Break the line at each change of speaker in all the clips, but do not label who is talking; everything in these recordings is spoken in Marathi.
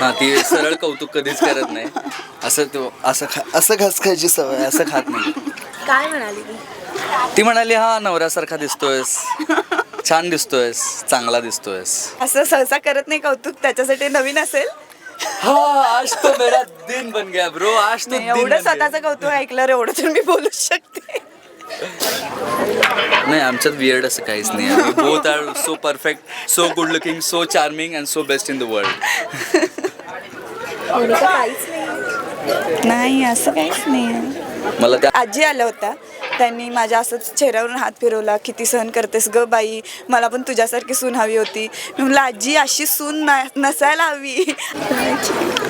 हा ती सरळ कौतुक कधीच करत नाही. असं तो असं खा असं घास खायची सवय असं खात नाही.
काय म्हणाली ती?
ती म्हणाली हा नवऱ्यासारखा दिसतोयस. छान दिसतोयस. चांगला दिसतोयस.
असं सहसा करत नाही कौतुक? त्याच्यासाठी नवीन असेल?
हा आज तो मेरा दिन बन गया ब्रो आज तो
नाही,
दिन
एवढं
बन गया.
स्वतःचं कौतुक ऐकलं एवढं तर मी बोलूच शकते.
नाही आमच्यात वियर्ड असं काहीच नाही. Both are so perfect so good looking so charming and so best in the world
काहीच नाही
नाही असं काहीच नाही
मला त्या
आजी आल्या होत्या. त्यांनी माझ्या असंच चेहऱ्यावरून हात फिरवला किती सहन करतेस ग बाई? मला पण तुझ्यासारखी सून हवी होती. मी म्हणलं आजी अशी सून ना- नसायला हवी.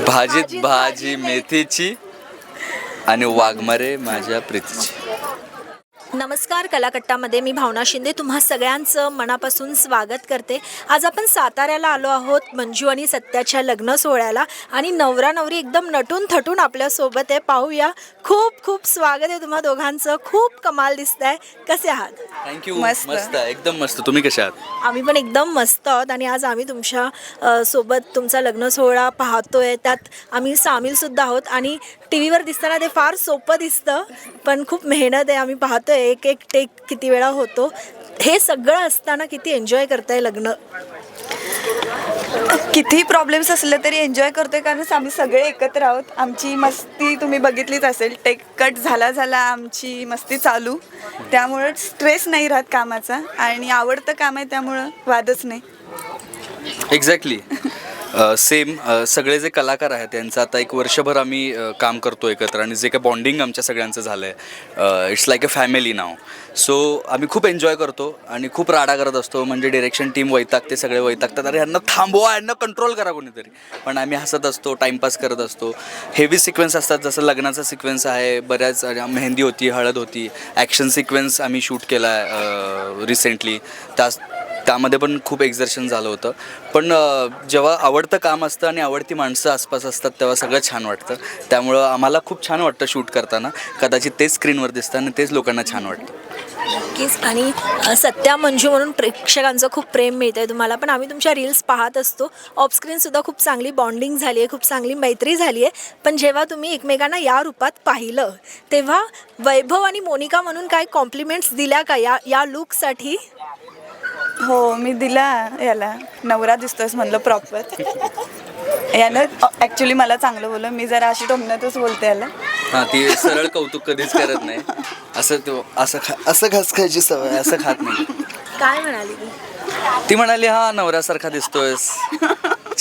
भाजीत भाजी मेथीची आणि वाघमारे माझ्या प्रीतीची.
नमस्कार कलाकट्टामध्ये मी भावना शिंदे. तुम्हा सगळ्यांचं मनापासून स्वागत करते. आज आपण साताऱ्याला आलो आहोत मंजू आणि सत्याच्या लग्न सोहळ्याला. आणि नवरा नवरी एकदम नटून थटून आपल्यासोबत आहे. पाहूया. खूप खूप स्वागत आहे तुम्हा दोघांचं. खूप कमाल दिसत आहे कसे आहात?
थँक्यू
मस्त.
मस्त. एकदम मस्त. तुम्ही कशा आहात?
आम्ही पण एकदम मस्त आहोत. आणि आज आम्ही तुमच्या अ, सोबत तुमचा लग्न सोहळा पाहतोय. त्यात आम्ही सामीलसुद्धा आहोत. आणि टी व्हीवर दिसताना ते फार सोपं दिसतं पण खूप मेहनत आहे. आम्ही पाहतोय. एक एक टेक किती वेळा होतो हे सगळं असताना किती एन्जॉय करताय लग्न?
कितीही प्रॉब्लेम्स असले तरी एन्जॉय करतोय कारण आम्ही सगळे एकत्र आहोत. आमची मस्ती तुम्ही बघितलीच असेल टेक कट झाला झाला आमची मस्ती चालू. त्यामुळं स्ट्रेस नाही राहत कामाचा आणि आवडतं काम आहे त्यामुळं वादच नाही.
एक्झॅक्टली सेम सगळे जे कलाकार आहेत त्यांचं आता एक वर्षभर आम्ही काम करतो एकत्र आणि जे काही बॉन्डिंग आमच्या सगळ्यांचं झालं आहे इट्स लाईक अ फॅमिली नाव सो आम्ही खूप एन्जॉय करतो आणि खूप राडा करत असतो. म्हणजे डिरेक्शन टीम वैतागते सगळे वैतागतात. अरे यांना थांबवा यांना कंट्रोल करा कोणीतरी. पण आम्ही हसत असतो टाईमपास करत असतो. हेवी सिक्वेन्स असतात. जसं लग्नाचा सिक्वेन्स आहे बऱ्याच मेहंदी होती हळद होती. ॲक्शन सिक्वेन्स आम्ही शूट केला आहे रिसेंटली त्या त्यामध्ये पण खूप एक्झर्शन झालं होतं. पण जेव्हा आवडतं काम असतं आणि आवडती माणसं आसपास असतात तेव्हा सगळं छान वाटतं. त्यामुळं आम्हाला खूप छान वाटतं शूट करताना. कदाचित तेच स्क्रीनवर दिसतं आणि तेच लोकांना छान वाटतं.
नक्कीच. आणि सत्या मंजू म्हणून प्रेक्षकांचं खूप प्रेम मिळतं आहे तुम्हाला. पण आम्ही तुमच्या रील्स पाहत असतो. ऑफस्क्रीनसुद्धा खूप चांगली बॉन्डिंग झाली आहे खूप चांगली मैत्री झाली आहे. पण जेव्हा तुम्ही एकमेकांना या रूपात पाहिलं तेव्हा वैभव आणि मोनिका म्हणून काय कॉम्प्लिमेंट्स दिल्या का या या लुकसाठी
हो मी दिला याला. नवरा दिसतोयस म्हणलं प्रॉपर यानं ॲक्च्युली मला चांगलं बोललं. मी जरा अशी टोमण्यातच बोलते याला.
हां ती सरळ कौतुक कधीच करत नाही. असं तो असं खा असं घास खायची सवय असं खात नाही.
काय म्हणाली ती?
ती म्हणाली हा नवऱ्यासारखा दिसतोयस.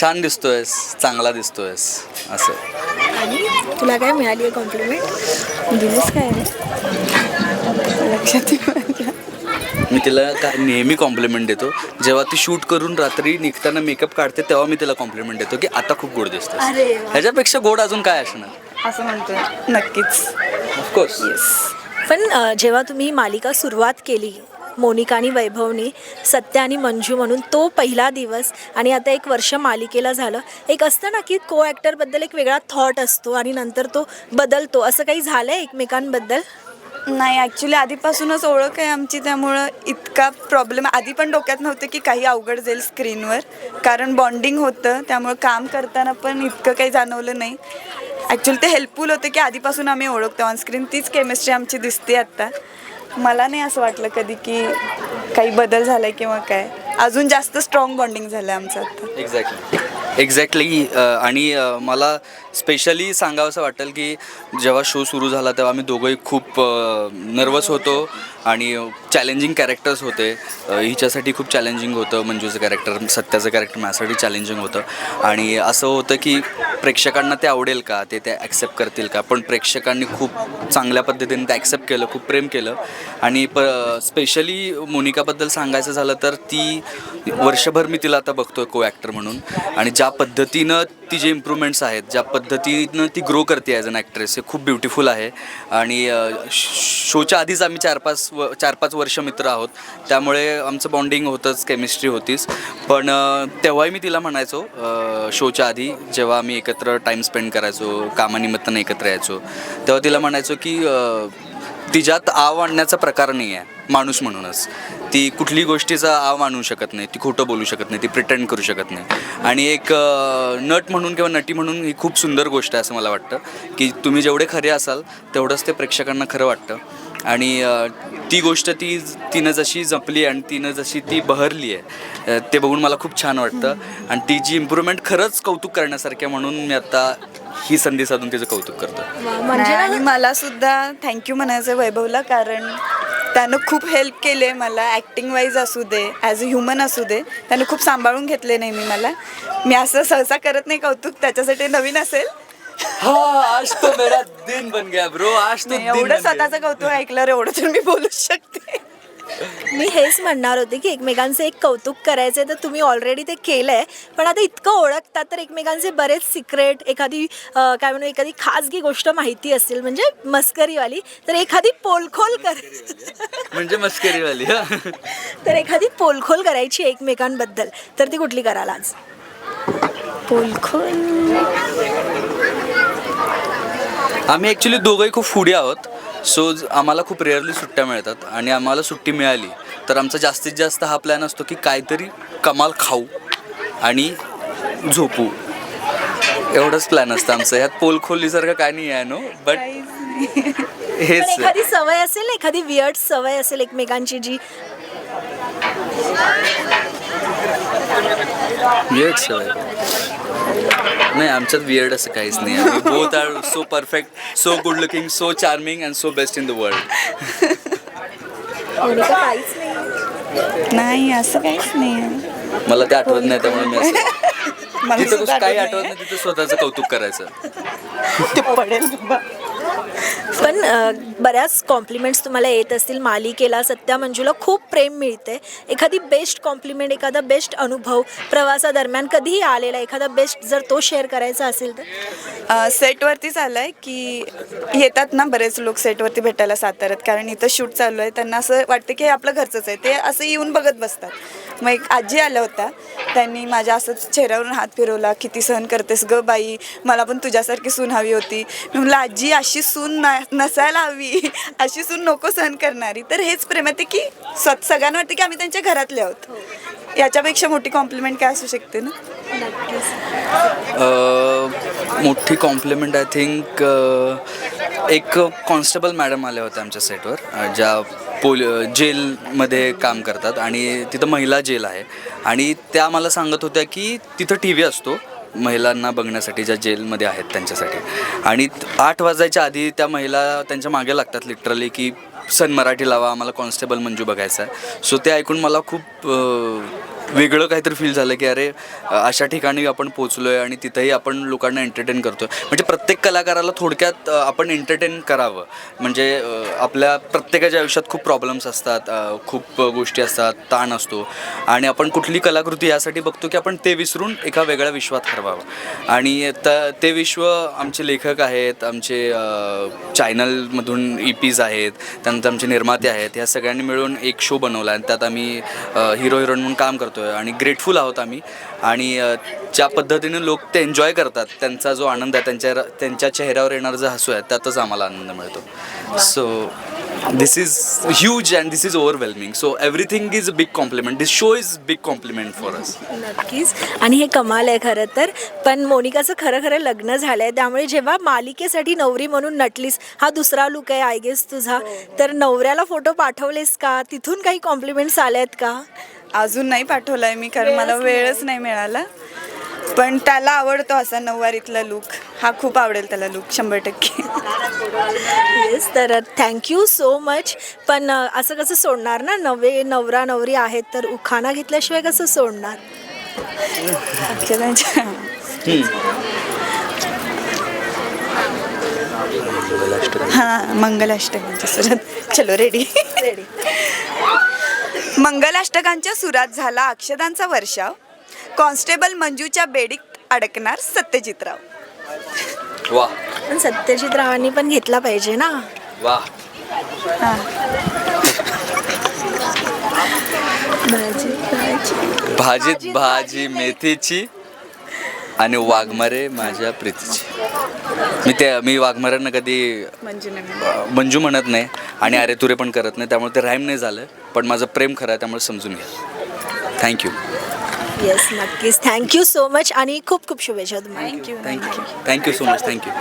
छान दिसतोयस. चांगला दिसतोयस. असं.
आणि तुला काय मिळाली आहे कॉम्प्लिमेंट
दिलीस काय लक्षात.
मी तिला का नेहमी कॉम्प्लिमेंट देतो. जेव्हा ती शूट करून रात्री निघताना मेकअप काढते तेव्हा मी तिला कॉम्प्लिमेंट देतो की आता खूप गोड दिसतोस.
अरे वा.
ह्याच्यापेक्षा गोड अजून काय असणार?
असं म्हणतोय. नक्कीच.
ऑफकोर्स
पण अ, जेव्हा तुम्ही ही मालिका सुरुवात केली मोनिका आणि वैभवनी सत्य आणि मंजू म्हणून तो पहिला दिवस आणि आता एक वर्ष मालिकेला झालं एक असतं ना की को ॲक्टरबद्दल एक वेगळा थॉट असतो आणि नंतर तो बदलतो. असं काही झालं आहे एकमेकांबद्दल?
नाही ॲक्च्युली आधीपासूनच ओळख आहे आमची त्यामुळं इतका प्रॉब्लेम आधी पण डोक्यात नव्हतं की काही अवघड जाईल स्क्रीनवर कारण बॉन्डिंग होतं त्यामुळं काम करताना पण इतकं काही जाणवलं नाही. ॲक्च्युली ते हेल्पफुल होते की आधीपासून आम्ही ओळखतो ऑनस्क्रीन तीच केमिस्ट्री आमची दिसते आत्ता मला नाही असं वाटलं कधी की काही बदल झाला आहे किंवा काय. अजून जास्त स्ट्रॉंग बॉन्डिंग झालं आहे आमचं आत्ता
एक्झॅक्टली एक्झॅक्टली आणि मला स्पेशली सांगावंसं वाटेल की जेव्हा शो सुरू झाला तेव्हा आम्ही दोघंही खूप नर्वस होतो आणि चॅलेंजिंग कॅरेक्टर्स होते. हिच्यासाठी खूप चॅलेंजिंग होतं मंजूचं कॅरेक्टर सत्याचं कॅरेक्टर माझ्यासाठी चॅलेंजिंग होतं. आणि असं होतं की प्रेक्षकांना ते आवडेल का? ते ते ॲक्सेप्ट करतील का? पण प्रेक्षकांनी खूप चांगल्या पद्धतीने ते ॲक्सेप्ट केलं खूप प्रेम केलं. आणि प स्पेशली मोनिकाबद्दल सांगायचं झालं तर ती वर्षभर मी तिला आता बघतोय को ॲक्टर म्हणून. आणि ज्या पद्धतीनं ती जे इम्प्रूव्हमेंट्स आहेत ज्या पद्धतीनं ती ग्रो करते ॲज अन ॲक्ट्रेस हे खूप ब्युटिफुल आहे. आणि श- शोच्या आधीच आम्ही चार पाच व चार पाच वर्ष मित्र आहोत. त्यामुळे आमचं बॉन्डिंग होतंच केमिस्ट्री होतीच. पण तेव्हाही मी तिला म्हणायचो शोच्या आधी जेव्हा आम्ही एकत्र टाईम स्पेंड करायचो कामानिमित्तानं एकत्र यायचो तेव्हा तिला म्हणायचो की तिच्यात आव आणण्याचा प्रकार नाही आहे माणूस म्हणूनच. ती कुठली गोष्टीचा आव आणू शकत नाही ती खोटं बोलू शकत नाही ती प्रिटेंड करू शकत नाही. आणि एक नट म्हणून किंवा नटी म्हणून ही खूप सुंदर गोष्ट आहे असं मला वाटतं की तुम्ही जेवढे खरे असाल तेवढंच ते प्रेक्षकांना खरं वाटतं. आणि ती गोष्ट ती तिनं जशी जपली आणि तिनं जशी ती बहरली आहे ते बघून मला खूप छान वाटतं. आणि ती जी इम्प्रूव्हमेंट खरंच कौतुक करण्यासारखं आहे म्हणून मी आता ही संधी साधून तिचं कौतुक करतो.
म्हणजे
आणि मला सुद्धा थँक्यू म्हणायचं वैभवला कारण त्यानं खूप हेल्प केले मला ॲक्टिंग वाईज असू दे ॲज अ ह्युमन असू दे त्यानं खूप सांभाळून घेतले नेहमी मला. मी असं सहसा करत नाही कौतुक त्याच्यासाठी नवीन असेल.
हा आज तो मेरा दिन बन गया ब्रो आज तो बन
एवढं
गया.
स्वतःचं कौतुक ऐकल्यावर एवढं तर मी बोलू शकते.
मी हेच म्हणणार होते की एकमेकांचे एक कौतुक करायचे तर तुम्ही ऑलरेडी ते केलंय पण आता इतकं ओळखता तर एकमेकांचे बरेच सिक्रेट एखादी अं, काय म्हणू एखादी खाजगी गोष्ट माहिती असेल म्हणजे मस्करीवाली तर एखादी पोलखोल कर
म्हणजे मस्करीवाली हा.
तर एखादी पोलखोल करायची एकमेकांबद्दल तर ती कुठली कराल आज?
पोलखोल?
आम्ही ॲक्च्युली दोघंही खूप फुडी आहोत. सो आम्हाला खूप रेअरली सुट्ट्या मिळतात आणि आम्हाला सुट्टी मिळाली. तर आमचा जास्तीत जास्त हा प्लॅन असतो की काहीतरी कमाल खाऊ आणि झोपू. एवढंच प्लॅन असतं आमचं. ह्यात पोलखोलीसारखं काय नाही आहे नो बट हेच.
एखादी सवय असेल एखादी वियर्ड सवय असेल एकमेकांची जी
वियर्ड सवय नाही आमच्यात वियर्ड असं काहीच नाही. आहे both are so perfect so good looking so charming and so best in the world
काहीच नाही.
नाही असं काहीच नाही.
मला ते आठवत नाही त्यामुळे मी असं
मला
जिथं
सुद्धा
काही
आठवत
नाही तिथं स्वतःचं कौतुक करायचं.
ते पडेल बाबा.
पण बऱ्याच कॉम्प्लिमेंट्स तुम्हाला येत असतील. मालिकेला सत्या मंजूला खूप प्रेम मिळते. एखादी बेस्ट कॉम्प्लिमेंट एखादा बेस्ट अनुभव प्रवासादरम्यान कधीही आलेला एखादा बेस्ट जर तो शेअर करायचा असेल तर?
सेटवरतीच आलं आहे की येतात ना बरेच लोक सेटवरती भेटायला साताऱ्यात. कारण इथं शूट चालू आहे. त्यांना असं वाटतं की हे आपलं घरचंच आहे. ते असं येऊन बघत बसतात. मग एक आजी आल्या होत्या. त्यांनी माझ्या असंच चेहऱ्यावरून हात फिरवला किती सहन करतेस ग बाई मला पण तुझ्यासारखी सून हवी होती. मी म्हणलं आजी अशी सून ना नसायला हवी. अशी सून नको सहन करणारी. तर हेच प्रेम आहे ते की स्व सगळ्यांना वाटतं की आम्ही त्यांच्या घरातले आहोत. याच्यापेक्षा मोठी कॉम्प्लिमेंट काय असू शकते ना?
मोठी कॉम्प्लिमेंट आय थिंक एक कॉन्स्टेबल मॅडम आल्या होत्या आमच्या सेटवर ज्या पोल जेलमध्ये काम करतात आणि तिथं महिला जेल आहे. आणि त्या मला सांगत होत्या की तिथं टी व्ही असतो महिलांना बघण्यासाठी ज्या जेलमध्ये आहेत त्यांच्यासाठी. आणि आठ वाजायच्या आधी त्या महिला त्यांच्या मागे लागतात लिटरली की सन मराठी लावा आम्हाला कॉन्स्टेबल मंजू बघायचा आहे. सो ते ऐकून मला खूप वेगळं काहीतरी फील झालं की अरे अशा ठिकाणी आपण पोचलो आहे आणि तिथंही आपण लोकांना एंटरटेन करतो म्हणजे प्रत्येक कलाकाराला थोडक्यात आपण एंटरटेन करावं. म्हणजे आपल्या प्रत्येकाच्या आयुष्यात खूप प्रॉब्लेम्स असतात खूप गोष्टी असतात ताण असतो. आणि आपण कुठली कलाकृती यासाठी बघतो की आपण ते विसरून एका वेगळ्या विश्वात हरवावं. आणि त ते विश्व आमचे लेखक आहेत आमचे चॅनलमधून ई पीज आहेत त्यानंतर आमचे निर्माते आहेत ह्या सगळ्यांनी मिळून एक शो बनवला आणि त्यात आम्ही हिरो हिरोईन म्हणून काम करतो. आहे आणि ग्रेटफुल आहोत आम्ही. आणि ज्या पद्धतीने लोक ते एन्जॉय करतात त्यांचा जो आनंद आहे त्यांच्या त्यांच्या चेहऱ्यावर येणारा जो हसू आहे त्यातच आम्हाला आनंद मिळतो. So this is huge and this is overwhelming so everything is a big compliment this show is big compliment for us
नक्कीच. आणि हे कमाल आहे खरं तर. पण मोनिकाचं खरं खरं लग्न झालं आहे त्यामुळे जेव्हा मालिकेसाठी नवरी म्हणून नटलीस हा दुसरा लुक आहे आय गेस तुझा. तर नवऱ्याला फोटो पाठवलेस का? तिथून काही कॉम्प्लिमेंट्स आले आहेत का?
अजून नाही पाठवलाय मी कारण मला
वेळच
नाही मिळाला. पण त्याला आवडतो असा नऊवारीतला लुक हा खूप आवडेल त्याला लुक शंभर टक्के.
येस तर थँक्यू सो मच पण अ, असं कसं सोडणार ना? नवे नवरा नवरी आहेत तर उखाणा घेतल्याशिवाय कसं सोडणार?
अक्षरांच्या हां सुरात चलो रेडी
रेडी
मंगलाष्टकांच्या सुरात झाला अक्षदांचा वर्षाव. कॉन्स्टेबल मंजूच्या बेडीत अडकणार सत्यजितराव.
वा
पण सत्यजित रावांनी पण घेतला पाहिजे ना.
वा
हां.
भाजी भाजी.
भाजीत भाजी मेथीची आणि वाघमारे माझ्या प्रीतीची. मी ते मी वाघमाऱ्यांना कधी
म्हणजे
मंजू म्हणत नाही आणि अरे तुरे पण करत नाही त्यामुळे ते राईम नाही झालं पण माझं प्रेम खरं आहे त्यामुळे समजून घ्या. थँक्यू
येस नक्कीच. थँक्यू सो मच आणि खूप खूप शुभेच्छा तुम्हाला.
Thank you
thank you thank you so much thank you